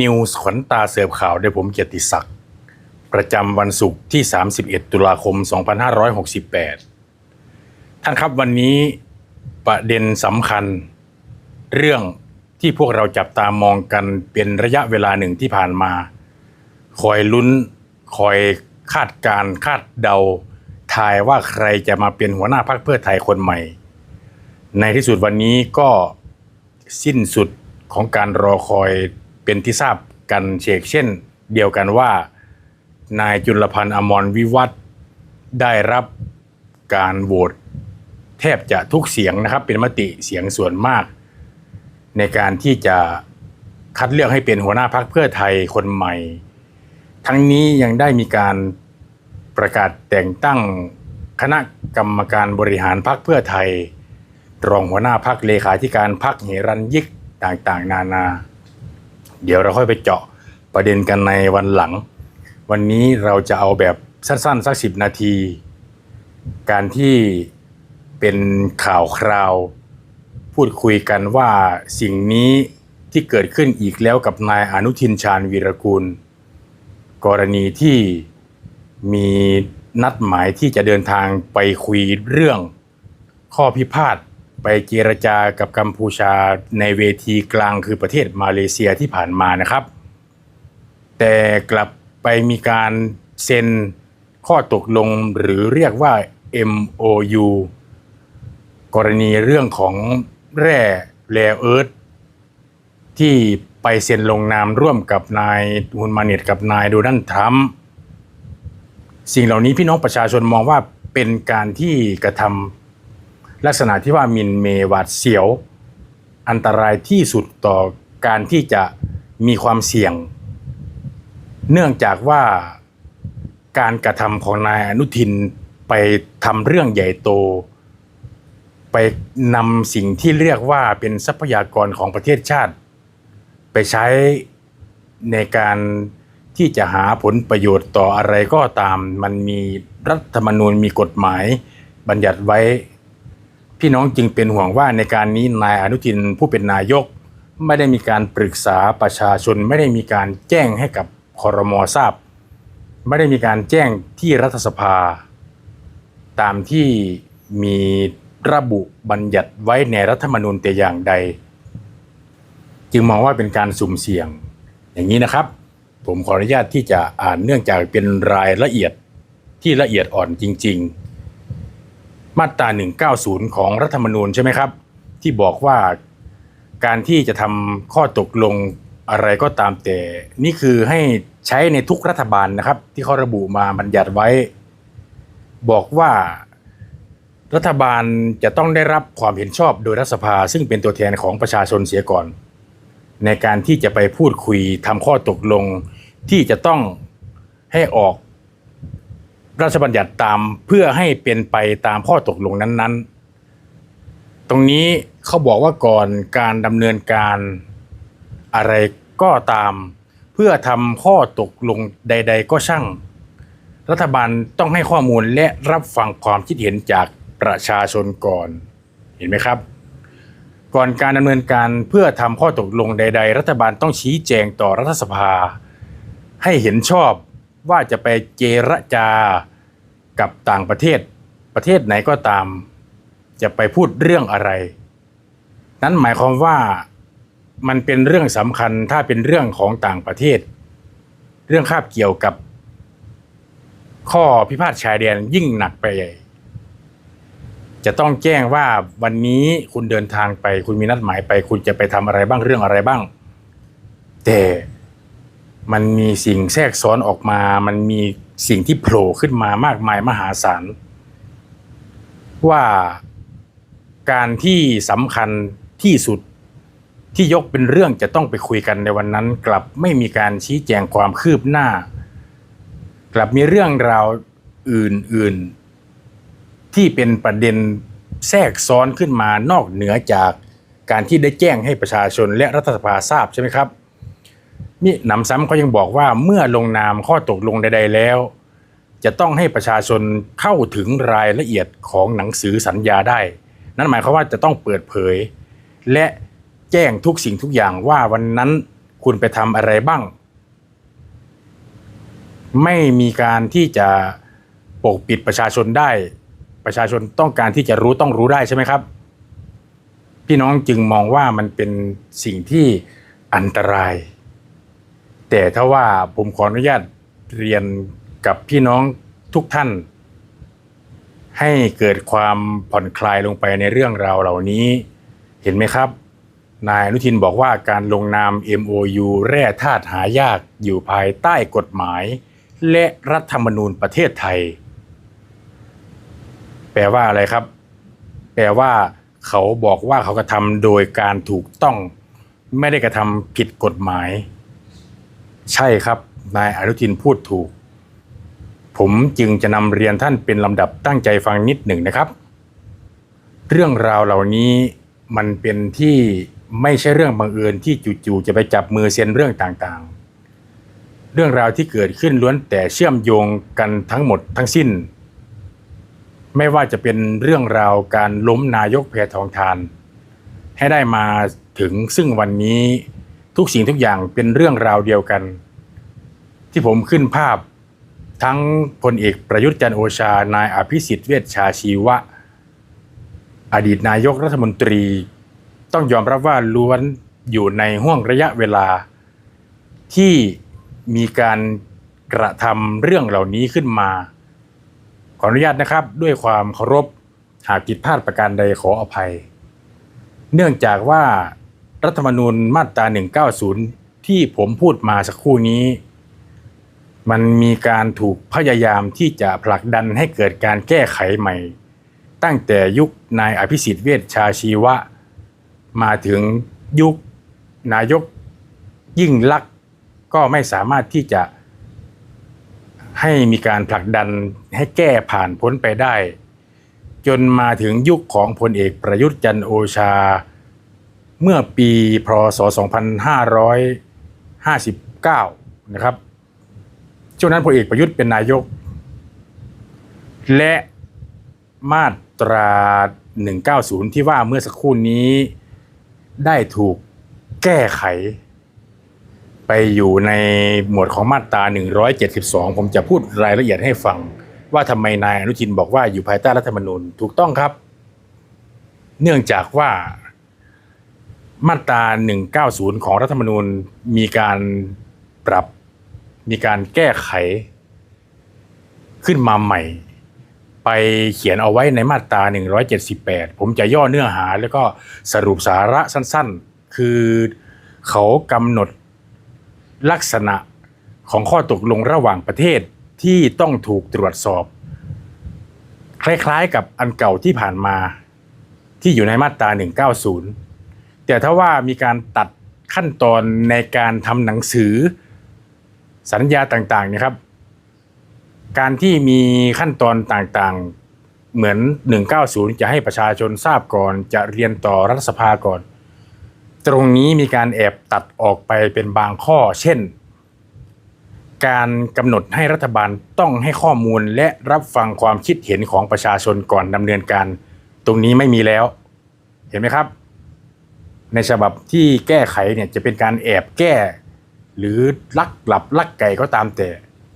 News ขวัญตาเสิร์ฟข่าวโดยผมเกียรติศักดิ์ประจำวันศุกร์ที่ 31 ตุลาคม 2568 ท่านครับวันนี้ประเด็นสำคัญ เรื่องที่พวกเราจับตามองกันเป็นระยะเวลาหนึ่งที่ผ่านมา คอยลุ้นคอยคาดการคาดเดา ทายว่าใครจะมาเป็นหัวหน้าพรรคเพื่อไทยคนใหม่ ในที่สุดวันนี้ก็สิ้นสุดของการรอคอย เป็นที่ทราบกันเชกเช่น เดียวกันว่า นายจุลพันธ์อมรวิวัฒน์ได้รับการโหวตแทบจะทุกเสียงนะครับ เป็นมติเสียงส่วนมาก ในการที่จะคัดเลือกให้เป็นหัวหน้าพรรคเพื่อไทยคนใหม่ ทั้งนี้ยังได้มีการประกาศแต่งตั้งคณะกรรมการบริหารพรรคเพื่อไทย รองหัวหน้าพักเลขาธิการพักเหรัญยิกต่างๆ นานา เดี๋ยวเราค่อยไปเจาะประเด็นกันในวันหลัง วันนี้เราจะเอาแบบสั้นๆสักสิบนาที การที่เป็นข่าวคราว พูดคุยกันว่าสิ่งนี้ที่เกิดขึ้นอีกแล้วกับนายอนุทินชาญวีรกูล กรณีที่มีนัดหมายที่จะเดินทางไปคุยเรื่องข้อพิพาท ไปเจรจากับกัมพูชาในเวทีกลางคือประเทศมาเลเซียที่ผ่านมานะครับ แต่กลับไปมีการเซ็นข้อตกลงหรือเรียกว่า MOU กรณีเรื่องของแร่แรเอิร์ธที่ไปเซ็นลงนามร่วมกับนายฮุนมาเนตกับนายโดนัลด์ทรัมป์สิ่งเหล่านี้พี่น้องประชาชนมองว่าเป็นการที่กระทำ ลักษณะที่ว่ามินเมหวาดเสียว อันตรายที่สุดต่อการที่จะมีความเสี่ยง เนื่องจากว่าการกระทำของนายอนุทินไปทำเรื่องใหญ่โต ไปนำสิ่งที่เรียกว่าเป็นทรัพยากรของประเทศชาติ ไปใช้ในการที่จะหาผลประโยชน์ต่ออะไรก็ตาม มันมีรัฐธรรมนูญมีกฎหมายบัญญัติไว้ พี่น้องจึงเป็นห่วงว่าในการนี้นายอนุทินผู้เป็นนายก ไม่ได้มีการปรึกษาประชาชน ไม่ได้มีการแจ้งให้กับคอรมอทราบ ไม่ได้มีการแจ้งที่รัฐสภา ตามที่มีระบุบัญญัติไว้ในรัฐธรรมนูญแต่อย่างใด จึงมองว่าเป็นการสุ่มเสี่ยง อย่างนี้นะครับ ผมขออนุญาตที่จะอ่านเนื่องจากเป็นรายละเอียดที่ละเอียดอ่อนจริง ๆ มาตรา 190 ของรัฐธรรมนูญใช่ไหมครับ ที่บอกว่าการที่จะทำข้อตกลงอะไรก็ตามแต่ นี่คือให้ใช้ในทุกรัฐบาลนะครับ ที่เขาระบุมาบัญญัติไว้ บอกว่ารัฐบาลจะต้องได้รับความเห็นชอบโดยรัฐสภา ซึ่งเป็นตัวแทนของประชาชนเสียก่อน ในการที่จะไปพูดคุยทำข้อตกลงที่จะต้องให้ออก ราชบัญญัติตามเพื่อให้เป็นไปตามข้อตกลงนั้น ๆ ตรงนี้เขาบอกว่าก่อนการดำเนินการอะไรก็ตาม เพื่อทำข้อตกลงใด ๆ ก็ช่าง รัฐบาลต้องให้ข้อมูลและรับฟังความคิดเห็นจากประชาชนก่อน เห็นไหมครับ ก่อนการดำเนินการเพื่อทำข้อตกลงใด ๆ รัฐบาลต้องชี้แจงต่อรัฐสภา ให้เห็นชอบ ว่าจะไปเจรจากับต่างประเทศ ประเทศไหนก็ตาม จะไปพูดเรื่องอะไร นั้นหมายความว่ามันเป็นเรื่องสำคัญถ้าเป็นเรื่องของต่างประเทศ เรื่องคาบเกี่ยวกับ ข้อพิพาทชายแดนยิ่งหนักไปใหญ่จะต้องแจ้งว่าวันนี้คุณเดินทางไป คุณมีนัดหมายไป คุณจะไปทำอะไรบ้างเรื่องอะไรบ้าง แต่ มันมีสิ่งแทรกซ้อนออกมา มันมีสิ่งที่โผล่ขึ้นมามากมายมหาศาล ว่าการที่สำคัญที่สุดที่ยกเป็นเรื่องจะต้องไปคุยกันในวันนั้น กลับไม่มีการชี้แจงความคืบหน้า กลับมีเรื่องราวอื่นๆ ที่เป็นประเด็นแทรกซ้อนขึ้นมานอกเหนือจากการที่ได้แจ้งให้ประชาชนและรัฐสภาทราบใช่ไหมครับ มิหนำซ้ำเขายังบอกว่าเมื่อลงนามข้อตกลงใด ๆ แล้ว จะต้องให้ประชาชนเข้าถึงรายละเอียดของหนังสือสัญญาได้ นั่นหมายความว่าจะต้องเปิดเผย และแจ้งทุกสิ่งทุกอย่างว่าวันนั้นคุณไปทำอะไรบ้าง ไม่มีการที่จะปกปิดประชาชนได้ ประชาชนต้องการที่จะรู้ต้องรู้ได้ใช่ไหมครับพี่น้องจึงมองว่ามันเป็นสิ่งที่อันตราย แต่ถ้าว่าผมขออนุญาตเรียนกับพี่น้องทุกท่าน ให้เกิดความผ่อนคลายลงไปในเรื่องราวเหล่านี้ เห็นไหมครับ นายอนุทินบอกว่าการลงนาม MOU แร่ธาตุหายากอยู่ภายใต้กฎหมาย และรัฐธรรมนูญประเทศไทย แปลว่าอะไรครับ แปลว่าเขาบอกว่าเขากระทำโดยการถูกต้อง ไม่ได้กระทำผิดกฎหมาย ใช่ครับ นายอนุทินพูดถูก ผมจึงจะนำเรียนท่านเป็นลำดับตั้งใจฟังนิดหนึ่งนะครับ เรื่องราวเหล่านี้มันเป็นที่ไม่ใช่เรื่องบังเอิญที่จู่ๆจะไปจับมือเซ็นเรื่องต่างๆ เรื่องราวที่เกิดขึ้นล้วนแต่เชื่อมโยงกันทั้งหมดทั้งสิ้น ไม่ว่าจะเป็นเรื่องราวการล้มนายกแพทองทาน ให้ได้มาถึงซึ่งวันนี้ ทุกสิ่งทุกอย่างเป็นเรื่องราวเดียวกัน ที่ผมขึ้นภาพทั้งพลเอกประยุทธ์จันโอชา นายอภิสิทธิ์เวชชาชีวะ อดีตนายกรัฐมนตรี ต้องยอมรับว่าล้วนอยู่ในห่วงระยะเวลา ที่มีการกระทำเรื่องเหล่านี้ขึ้นมา ขออนุญาตนะครับด้วยความเคารพหากผิดพลาดประการใดขออภัย เนื่องจากว่า รัฐธรรมนูญมาตรา 190 ที่ผมพูดมาสักครู่นี้ มันมีการถูกพยายามที่จะผลักดันให้เกิดการแก้ไขใหม่ ตั้งแต่ยุคนายอภิสิทธิ์เวชชาชีวะ มาถึงยุคนายกยิ่งลักษณ์ก็ไม่สามารถที่จะให้มีการผลักดันให้แก้ผ่านพ้นไปได้ จนมาถึงยุคของพลเอกประยุทธ์จันโอชา เมื่อปีพศ 2559 นะครับ ช่วงนั้นพลเอกประยุทธ์เป็นนายก และมาตรา 190 ที่ว่าเมื่อสักครู่นี้ได้ถูกแก้ไข ไปอยู่ในหมวดของมาตรา 172 ผมจะพูดรายละเอียดให้ฟัง ว่าทำไมนายอนุทินบอกว่าอยู่ภายใต้รัฐธรรมนูญถูกต้องครับ เนื่องจากว่า มาตรา 190 ของรัฐธรรมนูญมีการปรับมีการแก้ไขขึ้นมาใหม่ ไปเขียนเอาไว้ในมาตรา 178 ผมจะย่อเนื้อหาแล้วก็สรุปสาระสั้นๆ คือเขากำหนดลักษณะของข้อตกลงระหว่างประเทศที่ต้องถูกตรวจสอบ คล้ายๆกับอันเก่าที่ผ่านมาที่อยู่ในมาตรา 190 แต่ถ้าว่ามีการตัดขั้นตอนในการทำหนังสือสัญญาต่างๆนะครับ การที่มีขั้นตอนต่างๆ เหมือน 190 จะให้ประชาชนทราบก่อน จะเรียนต่อรัฐสภาก่อน ตรงนี้มีการแอบตัดออกไปเป็นบางข้อ เช่น การกำหนดให้รัฐบาลต้องให้ข้อมูลและรับฟังความคิดเห็นของประชาชนก่อนดำเนินการ ตรงนี้ไม่มีแล้ว เห็นไหมครับ ในฉบับที่แก้ไขเนี่ยจะเป็นการแอบแก้ หรือลักหลับลักไก่ก็ตามแต่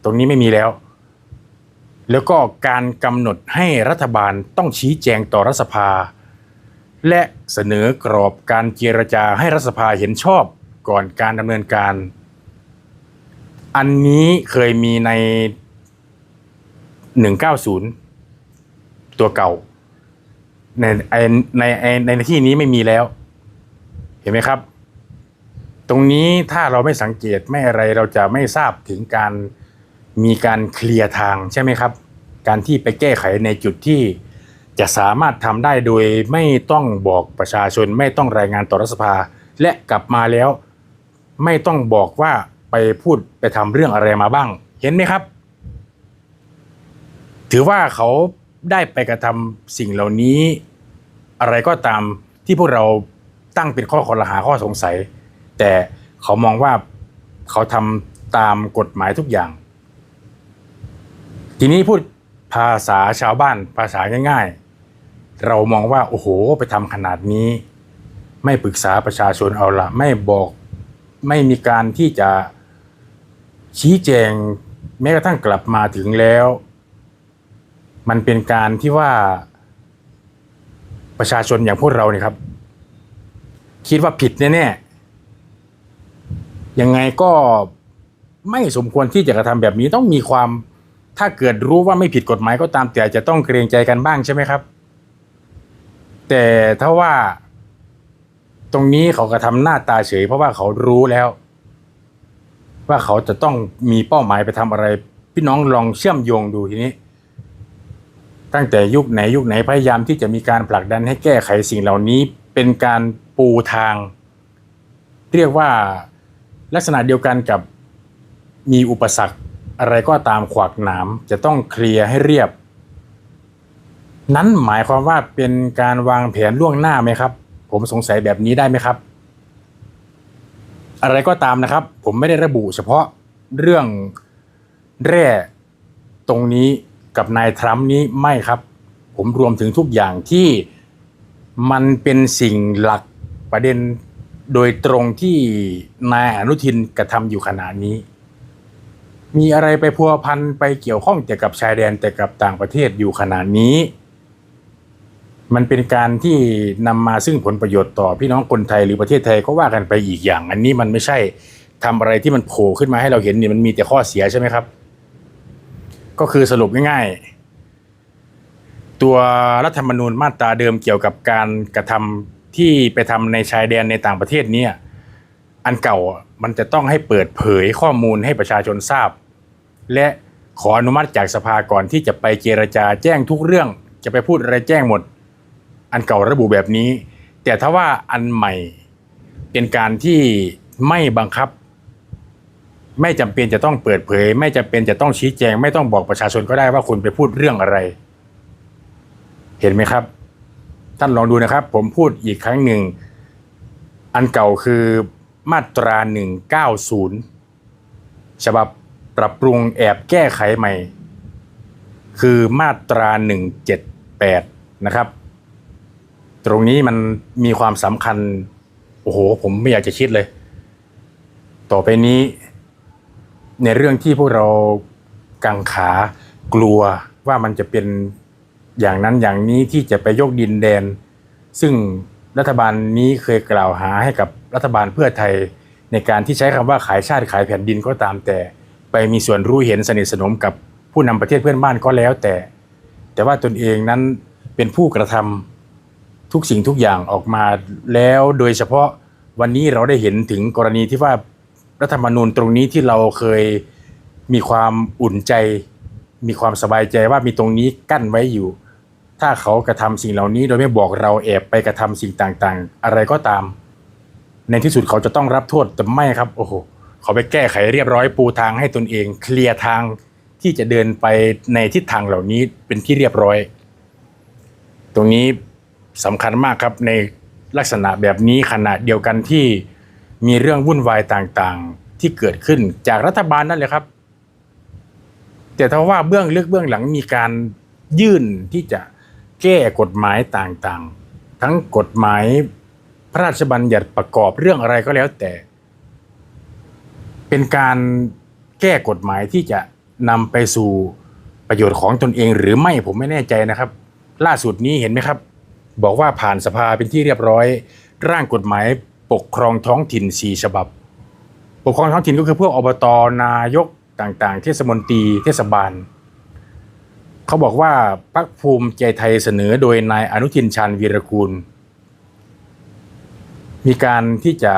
ตรงนี้ไม่มีแล้ว แล้วก็การกำหนดให้รัฐบาลต้องชี้แจงต่อรัฐสภา และเสนอกรอบการเจรจาให้รัฐสภาเห็นชอบก่อนการดำเนินการ อันนี้เคยมีใน 190 ตัวเก่าในในในในที่นี้ไม่มีแล้ว เห็นไหมครับ ตรงนี้ถ้าเราไม่สังเกตไม่อะไรเราจะไม่ทราบถึงการมีการเคลียร์ทางใช่ไหมครับ การที่ไปแก้ไขในจุดที่จะสามารถทำได้โดยไม่ต้องบอกประชาชน ไม่ต้องรายงานต่อรัฐสภา และกลับมาแล้ว ไม่ต้องบอกว่าไปพูดไปทำเรื่องอะไรมาบ้าง เห็นไหมครับ ถือว่าเขาได้ไปกระทำสิ่งเหล่านี้ อะไรก็ตามที่พวกเรา ตั้งเป็นข้อคอรหาข้อสงสัย แต่เขามองว่าเขาทำตามกฎหมายทุกอย่าง ทีนี้พูดภาษาชาวบ้านภาษาง่าย ๆ เรามองว่า โอ้โห ไปทำขนาดนี้ ไม่ปรึกษาประชาชนเอาละไม่บอกไม่มีการที่จะชี้แจงแม้กระทั่งกลับมาถึงแล้ว มันเป็นการที่ว่าประชาชนอย่างพวกเราเนี่ยครับ คิดว่าผิดแน่ๆยังไงก็ไม่สมควรที่จะกระทำแบบนี้ต้องมีความถ้าเกิดรู้ว่าไม่ผิดกฎหมายก็ตามแต่จะต้องเกรงใจกันบ้างใช่ไหมครับ แต่ถ้าว่า ตรงนี้เขากระทำหน้าตาเฉย เพราะว่าเขารู้แล้ว ว่าเขาจะต้องมีเป้าหมายไปทำอะไร พี่น้องลองเชื่อมโยงดูทีนี้ ตั้งแต่ยุคไหนยุคไหนพยายามที่จะมีการผลักดันให้แก้ไขสิ่งเหล่านี้ เป็นการปูทาง เรียกว่าลักษณะเดียวกันกับมีอุปสรรคอะไรก็ตามขวากหนาม จะต้องเคลียร์ให้เรียบ นั้นหมายความว่าเป็นการวางแผนล่วงหน้าไหมครับ ผมสงสัยแบบนี้ได้ไหมครับ อะไรก็ตามนะครับ ผมไม่ได้ระบุเฉพาะเรื่องแร่ตรงนี้กับนายทรัมป์นี้ไม่ครับ ผมรวมถึงทุกอย่างที่ มันเป็นสิ่งหลักประเด็นโดยตรงที่นายอนุทินกระทำอยู่ขณะนี้ มีอะไรไปพัวพันไปเกี่ยวข้องแต่กับชายแดนแต่กับต่างประเทศอยู่ขณะนี้ มันเป็นการที่นำมาซึ่งผลประโยชน์ต่อพี่น้องคนไทยหรือประเทศไทยก็ว่ากันไปอีกอย่าง อันนี้มันไม่ใช่ทำอะไรที่มันโผล่ขึ้นมาให้เราเห็นนี่มันมีแต่ข้อเสียใช่ไหมครับ ก็คือสรุปง่ายๆ ตัวรัฐธรรมนูญมาตราเดิมเกี่ยวกับการกระทำที่ไปทำในชายแดนในต่างประเทศเนี่ยอันเก่ามันจะต้องให้เปิดเผยข้อมูลให้ประชาชนทราบ และขออนุมัติจากสภาก่อนที่จะไปเจรจาแจ้งทุกเรื่อง จะไปพูดอะไรแจ้งหมด อันเก่าระบุแบบนี้ แต่ถ้าว่าอันใหม่เป็นการที่ไม่บังคับ ไม่จำเป็นจะต้องเปิดเผย ไม่จำเป็นจะต้องชี้แจง ไม่ต้องบอกประชาชนก็ได้ว่าคุณไปพูดเรื่องอะไร เห็นไหมครับ ท่านลองดูนะครับ ผมพูดอีกครั้งหนึ่ง อันเก่าคือมาตรา 190 ฉบับปรับปรุงแอบแก้ไขใหม่ คือมาตรา 178 นะครับ ตรงนี้มันมีความสำคัญ โอ้โห ผมไม่อยากจะคิดเลย ต่อไปนี้ ในเรื่องที่พวกเรากังขากลัวว่ามันจะเป็น อย่างนั้นอย่างนี้ที่จะไปยกดินแดน ซึ่งรัฐบาลนี้เคยกล่าวหาให้กับรัฐบาลเพื่อไทย ในการที่ใช้คำว่าขายชาติขายแผ่นดินก็ตามแต่ ไปมีส่วนรู้เห็นสนิทสนมกับผู้นำประเทศเพื่อนบ้านก็แล้วแต่ แต่ว่าตนเองนั้นเป็นผู้กระทำทุกสิ่งทุกอย่างออกมาแล้วโดยเฉพาะวันนี้เราได้เห็นถึงกรณีที่ว่ารัฐธรรมนูญตรงนี้ที่เราเคยมีความอุ่นใจ มีความสบายใจว่ามีตรงนี้กั้นไว้อยู่ ถ้าเขากระทำสิ่งเหล่านี้โดยไม่บอกเราแอบไปกระทำสิ่งต่างๆ อะไรก็ตาม ในที่สุดเขาจะต้องรับโทษแต่ไม่ครับ โอ้โหเขาไปแก้ไขเรียบร้อยปูทางให้ตนเอง เคลียร์ทางที่จะเดินไปในทิศทางเหล่านี้เป็นที่เรียบร้อย ตรงนี้สำคัญมากครับในลักษณะแบบนี้ขณะเดียวกันที่มีเรื่องวุ่นวายต่างๆ ที่เกิดขึ้นจากรัฐบาลนั่นเลยครับ แต่ถ้าว่าเบื้องลึกเบื้องหลังมีการยื่นที่จะ แก้กฎหมายต่างๆ ทั้งกฎหมายพระราชบัญญัติประกอบเรื่องอะไรก็แล้วแต่ เป็นการแก้กฎหมายที่จะนำไปสู่ประโยชน์ของตนเองหรือไม่ผมไม่แน่ใจนะครับ ล่าสุดนี้เห็นไหมครับ บอกว่าผ่านสภาเป็นที่เรียบร้อย ร่างกฎหมายปกครองท้องถิ่นสี่ฉบับ ปกครองท้องถิ่นก็คือพวกอบตนายกต่างๆ เทศมนตรีเทศบาล เขาบอกว่าพรรคภูมิใจไทยเสนอโดยนายอนุทินชาญวีรกูล มีการที่จะ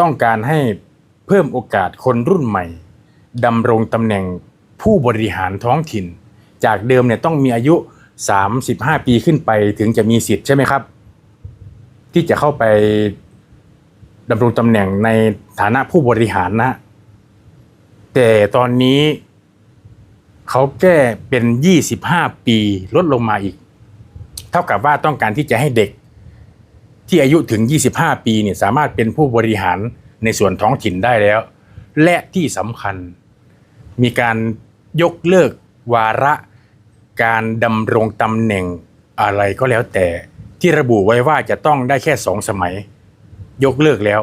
ต้องการให้เพิ่มโอกาสคนรุ่นใหม่ดำรงตำแหน่งผู้บริหารท้องถิ่น จากเดิมเนี่ยต้องมีอายุ 35 ปีขึ้นไปถึงจะมีสิทธิ์ใช่ไหมครับ ที่จะเข้าไปดำรงตำแหน่งในฐานะผู้บริหารนะ แต่ตอนนี้ เขาแก้เป็น 25 ปีลดลงมาอีก เท่ากับว่าต้องการที่จะให้เด็ก ที่อายุถึง 25 ปีเนี่ยสามารถเป็นผู้บริหารในส่วนท้องถิ่นได้แล้ว และที่สำคัญ มีการยกเลิกวาระการดำรงตำแหน่งอะไรก็แล้วแต่ที่ระบุไว้ว่าจะต้องได้แค่สองสมัย ยกเลิกแล้ว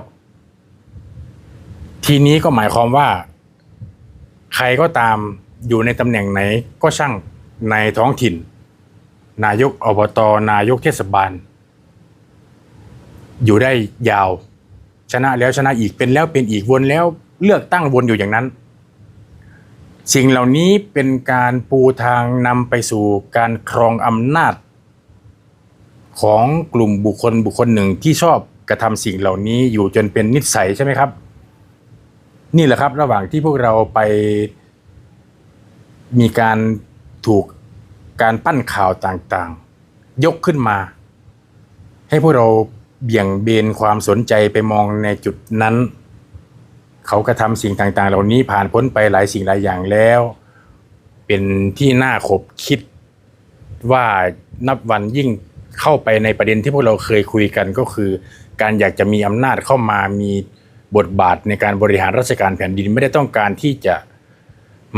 ทีนี้ก็หมายความว่า ใครก็ตาม อยู่ในตำแหน่งไหนก็ช่างในท้องถิ่น นายกอบตนายกเทศบาล อยู่ได้ยาว ชนะแล้วชนะอีกเป็นแล้วเป็นอีกวนแล้วเลือกตั้งวนอยู่อย่างนั้น สิ่งเหล่านี้เป็นการปูทางนำไปสู่การครองอำนาจ ของกลุ่มบุคคลบุคคลหนึ่งที่ชอบกระทำสิ่งเหล่านี้อยู่จนเป็นนิสัยใช่ไหมครับ นี่แหละครับระหว่างที่พวกเราไป มีการถูกการปั้นข่าวต่างๆ ยกขึ้นมา ให้พวกเราเบี่ยงเบนความสนใจไปมองในจุดนั้น เขากระทำสิ่งต่างๆ เหล่านี้ผ่านพ้นไปหลายสิ่งหลายอย่างแล้ว เป็นที่น่าขบคิดว่านับวันยิ่งเข้าไปในประเด็นที่พวกเราเคยคุยกันก็คือ การอยากจะมีอำนาจเข้ามามีบทบาทในการบริหารราชการแผ่นดินไม่ได้ต้องการที่จะ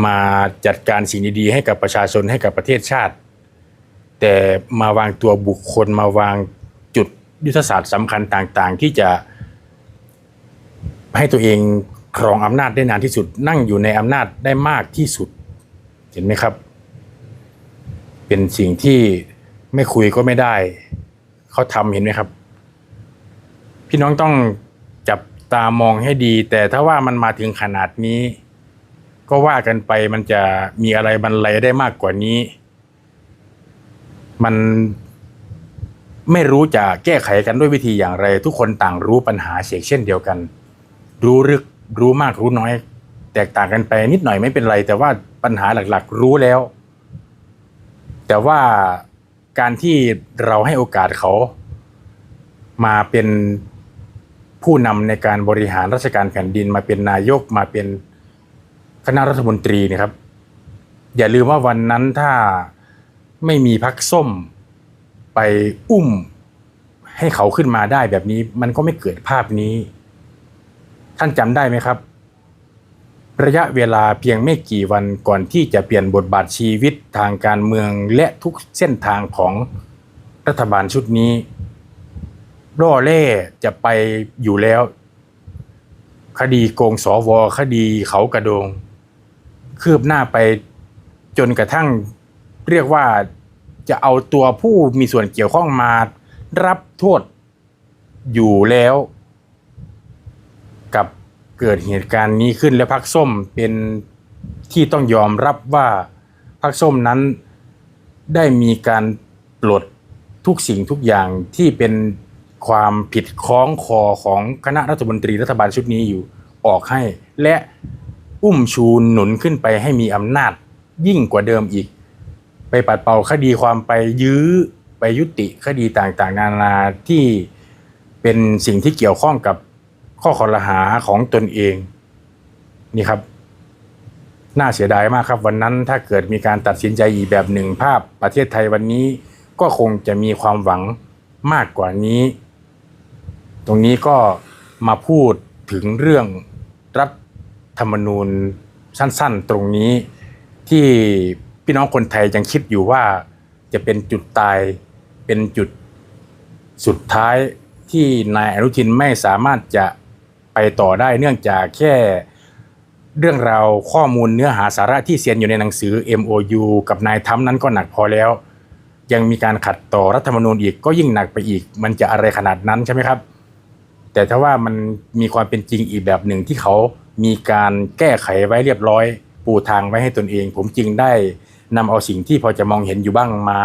มาจัดการสิ่งดีๆให้กับประชาชนให้กับประเทศชาติ แต่มาวางตัวบุคคลมาวางจุดยุทธศาสตร์สำคัญต่างๆ ที่จะให้ตัวเองครองอำนาจได้นานที่สุด นั่งอยู่ในอำนาจได้มากที่สุด เห็นไหมครับ เป็นสิ่งที่ไม่คุยก็ไม่ได้ เขาทำเห็นไหมครับ พี่น้องต้องจับตามองให้ดี แต่ถ้าว่ามันมาถึงขนาดนี้ ก็ว่ากันไปมันจะมีอะไรบรรลัยได้มากกว่านี้ มันไม่รู้จะแก้ไขกันด้วยวิธีอย่างไร ทุกคนต่างรู้ปัญหาเสียเช่นเดียวกัน รู้ลึกรู้มากรู้น้อย แตกต่างกันไปนิดหน่อยไม่เป็นไร แต่ว่าปัญหาหลักๆ รู้แล้ว แต่ว่าการที่เราให้โอกาสเขามาเป็นผู้นำในการบริหารราชการแผ่นดินมาเป็นนายกมาเป็น คณะรัฐมนตรีนะครับ อย่าลืมว่าวันนั้นถ้าไม่มีพักส้มไปอุ้มให้เขาขึ้นมาได้แบบนี้ มันก็ไม่เกิดภาพนี้ ท่านจำได้ไหมครับ ระยะเวลาเพียงไม่กี่วันก่อนที่จะเปลี่ยนบทบาทชีวิตทางการเมืองและทุกเส้นทางของรัฐบาลชุดนี้ร่อเล่จะไปอยู่แล้ว คดีโกงสวคดีเขากระโดง คืบหน้าไปจนกระทั่งเรียกว่าจะเอาตัวผู้มีส่วนเกี่ยวข้องมารับโทษอยู่แล้ว กับเกิดเหตุการณ์นี้ขึ้นและพักส้มเป็นที่ต้องยอมรับว่าพักส้มนั้นได้มีการปลดทุกสิ่งทุกอย่างที่เป็นความผิดคล้องคอของคณะรัฐมนตรีรัฐบาลชุดนี้อยู่ออกให้ และ อุ้มชูหนุนขึ้นไปให้มีอำนาจยิ่งกว่าเดิมอีก ไปปัดเป่าคดีความไปยื้อไปยุติคดีต่างๆ นานาที่เป็นสิ่งที่เกี่ยวข้องกับข้อคอรหาของตนเองนี่ครับ น่าเสียดายมากครับ วันนั้นถ้าเกิดมีการตัดสินใจอีกแบบหนึ่งภาพประเทศไทยวันนี้ก็คงจะมีความหวังมากกว่านี้ ตรงนี้ก็มาพูดถึงเรื่องรัฐ ธรรมนูญสั้น ๆ ตรงนี้ที่พี่น้องคนไทยยังคิดอยู่ว่าจะเป็นจุดตายเป็นจุดสุดท้ายที่นายอนุทินไม่สามารถจะไปต่อได้เนื่องจากแค่เรื่องราวข้อมูลเนื้อหาสาระที่เซียนอยู่ในหนังสือ MOU กับนายทำนั้นก็หนักพอแล้ว ยังมีการขัดต่อรัฐธรรมนูญอีกก็ยิ่งหนักไปอีก มันจะอะไรขนาดนั้นใช่ไหมครับ แต่ถ้าว่ามันมีความเป็นจริงอีกแบบหนึ่งที่เขา มีการแก้ไขไว้เรียบร้อย ปูทางไว้ให้ตนเอง ผมจึงได้นำเอาสิ่งที่พอจะมองเห็นอยู่บ้างมา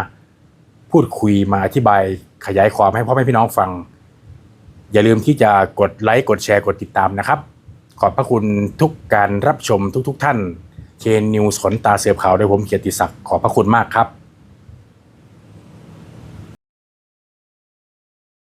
พูดคุยมาอธิบายขยายความให้พ่อแม่พี่น้องฟัง อย่าลืมที่จะกดไลค์กดแชร์กดติดตามนะครับ ขอบพระคุณทุกการรับชมทุกๆทท่านเคนนิวส์ขนตาเสือขาวโดยผมเกียรติศักดิ์ขอบพระคุณมากครับ